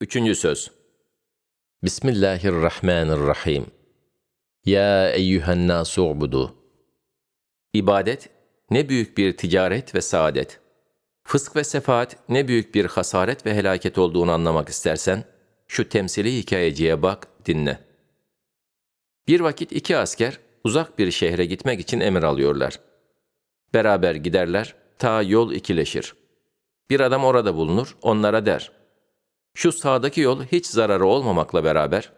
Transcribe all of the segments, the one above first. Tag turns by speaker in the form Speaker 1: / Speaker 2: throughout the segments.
Speaker 1: Üçüncü söz. Bismillahirrahmanirrahim. Ya eyyühen nasu ubudu. İbadet ne büyük bir ticaret ve saadet. Fısk ve sefaat ne büyük bir hasaret ve helaket olduğunu anlamak istersen, şu temsili hikayeciye bak, dinle. Bir vakit iki asker uzak bir şehre gitmek için emir alıyorlar. Beraber giderler, ta yol ikileşir. Bir adam orada bulunur, onlara der. Şu sağdaki yol hiç zararı olmamakla beraber,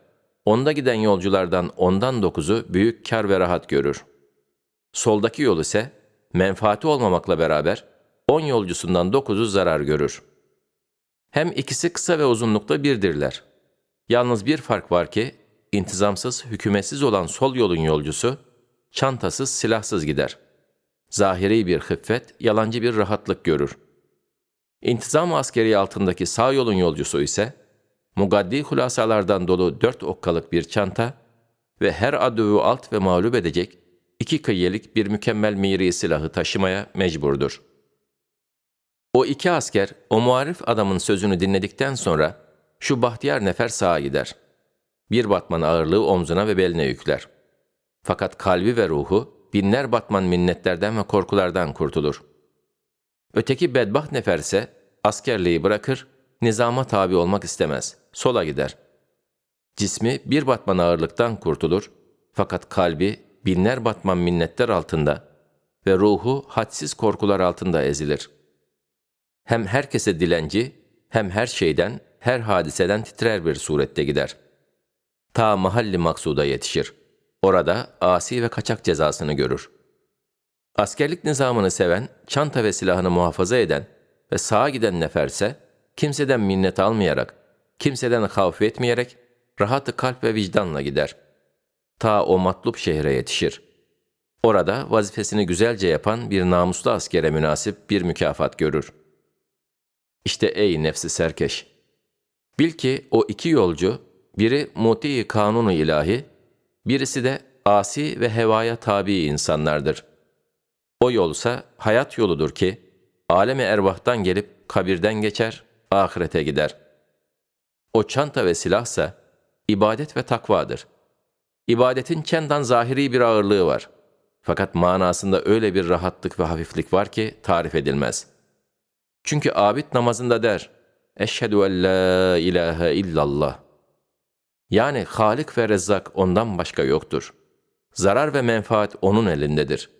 Speaker 1: onda giden yolculardan ondan dokuzu büyük kar ve rahat görür. Soldaki yol ise menfaati olmamakla beraber on yolcusundan dokuzu zarar görür. Hem ikisi kısa ve uzunlukta birdirler. Yalnız bir fark var ki, intizamsız, hükümetsiz olan sol yolun yolcusu, çantasız, silahsız gider. Zahiri bir hıffet, yalancı bir rahatlık görür. İntizam askeri altındaki sağ yolun yolcusu ise, mugaddi hulasalardan dolu dört okkalık bir çanta ve her adövü alt ve mağlup edecek iki kıyyelik bir mükemmel miri silahı taşımaya mecburdur. O iki asker, o muarif adamın sözünü dinledikten sonra, şu bahtiyar nefer sağa gider. Bir batman ağırlığı omzuna ve beline yükler. Fakat kalbi ve ruhu, binler batman minnetlerden ve korkulardan kurtulur. Öteki bedbaht nefer ise, askerliği bırakır, nizama tabi olmak istemez, sola gider. Cismi bir batman ağırlıktan kurtulur, fakat kalbi binler batman minnetler altında ve ruhu hadsiz korkular altında ezilir. Hem herkese dilenci, hem her şeyden, her hadiseden titrer bir surette gider. Ta mahalli maksuda yetişir. Orada asi ve kaçak cezasını görür. Askerlik nizamını seven, çanta ve silahını muhafaza eden ve sağa giden neferse, kimseden minnet almayarak, kimseden havf etmeyerek, rahatı kalp ve vicdanla gider. Ta o matlup şehre yetişir. Orada vazifesini güzelce yapan bir namuslu askere münasip bir mükafat görür. İşte ey nefsi serkeş! Bil ki o iki yolcu, biri muti kanunu ilahi, birisi de asi ve hevaya tabi insanlardır. O yolsa hayat yoludur ki, alemi ervahtan gelip kabirden geçer, ahirete gider. O çanta ve silahsa ibadet ve takvadır. İbadetin kendan zahiri bir ağırlığı var. Fakat manasında öyle bir rahatlık ve hafiflik var ki tarif edilmez. Çünkü abid namazında der, Eşhedü en la ilahe illallah. Yani Halik ve Rezzak ondan başka yoktur. Zarar ve menfaat onun elindedir.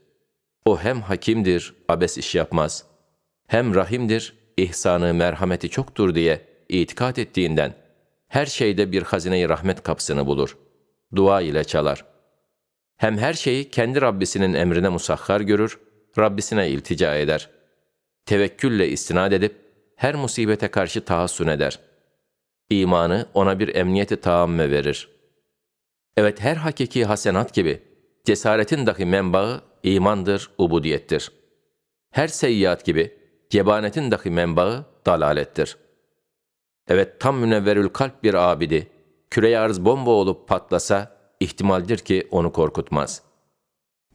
Speaker 1: O hem hakimdir, abes iş yapmaz. Hem rahimdir, ihsanı, merhameti çoktur diye itikat ettiğinden her şeyde bir hazine-i rahmet kapısını bulur. Dua ile çalar. Hem her şeyi kendi Rabbisinin emrine musahhar görür, Rabbisine iltica eder. Tevekkülle istinad edip her musibete karşı tahassün eder. İmanı ona bir emniyeti taamme verir. Evet her hakiki hasenat gibi cesaretin dahi menbaı imandır, ubudiyettir. Her seyyiat gibi cebanetin dahi menbaı dalalettir. Evet tam münevverül kalp bir abidi, küre arz bomba olup patlasa ihtimaldir ki onu korkutmaz.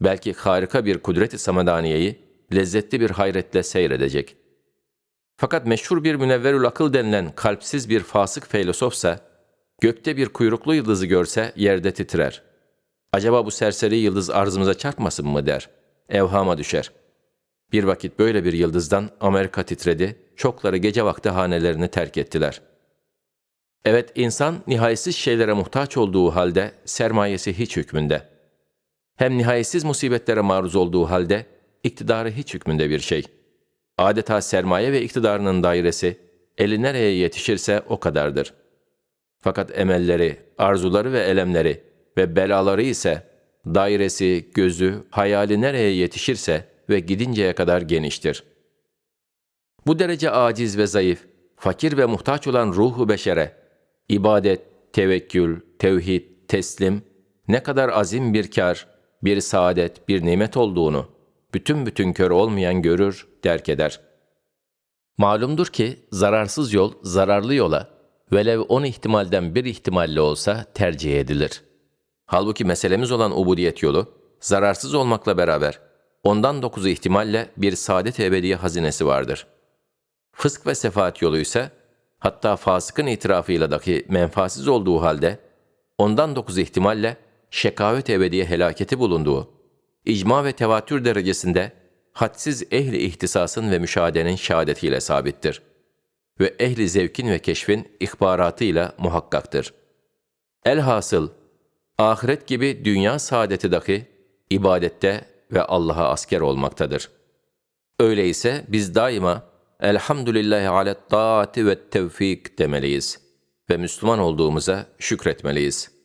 Speaker 1: Belki harika bir kudret-i samedaniyeyi lezzetli bir hayretle seyredecek. Fakat meşhur bir münevverül akıl denilen kalpsiz bir fasık filozofsa, gökte bir kuyruklu yıldızı görse yerde titrer. Acaba bu serseri yıldız arzımıza çarpmasın mı der. Evhama düşer. Bir vakit böyle bir yıldızdan Amerika titredi, çokları gece vakti hanelerini terk ettiler. Evet insan nihayetsiz şeylere muhtaç olduğu halde sermayesi hiç hükmünde. Hem nihayetsiz musibetlere maruz olduğu halde iktidarı hiç hükmünde bir şey. Adeta sermaye ve iktidarının dairesi eli nereye yetişirse o kadardır. Fakat emelleri, arzuları ve elemleri ve belaları ise dairesi, gözü, hayali nereye yetişirse ve gidinceye kadar geniştir. Bu derece aciz ve zayıf, fakir ve muhtaç olan ruhu beşere, ibadet, tevekkül, tevhid, teslim, ne kadar azim bir kar, bir saadet, bir nimet olduğunu, bütün bütün kör olmayan görür, derk eder. Malumdur ki zararsız yol zararlı yola velev on ihtimalden bir ihtimalle olsa tercih edilir. Halbuki meselemiz olan ubudiyet yolu zararsız olmakla beraber ondan dokuzu ihtimalle bir saadet ebediye hazinesi vardır. Fısk ve sefaat yolu ise hatta fasıkın itirafıyla dahi menfaatsiz olduğu halde, ondan dokuz ihtimalle şekavet ebediye helaketi bulunduğu, icma ve tevatür derecesinde hadsiz ehli ihtisasın ve müşahedenin şehadetiyle sabittir. Ve ehli zevkin ve keşfin ihbaratıyla muhakkaktır. Elhasıl, ahiret gibi dünya saadeti dahi ibadette ve Allah'a asker olmaktadır. Öyleyse biz daima Elhamdülillahi alet taati ve tevfik demeliyiz ve Müslüman olduğumuza şükretmeliyiz.''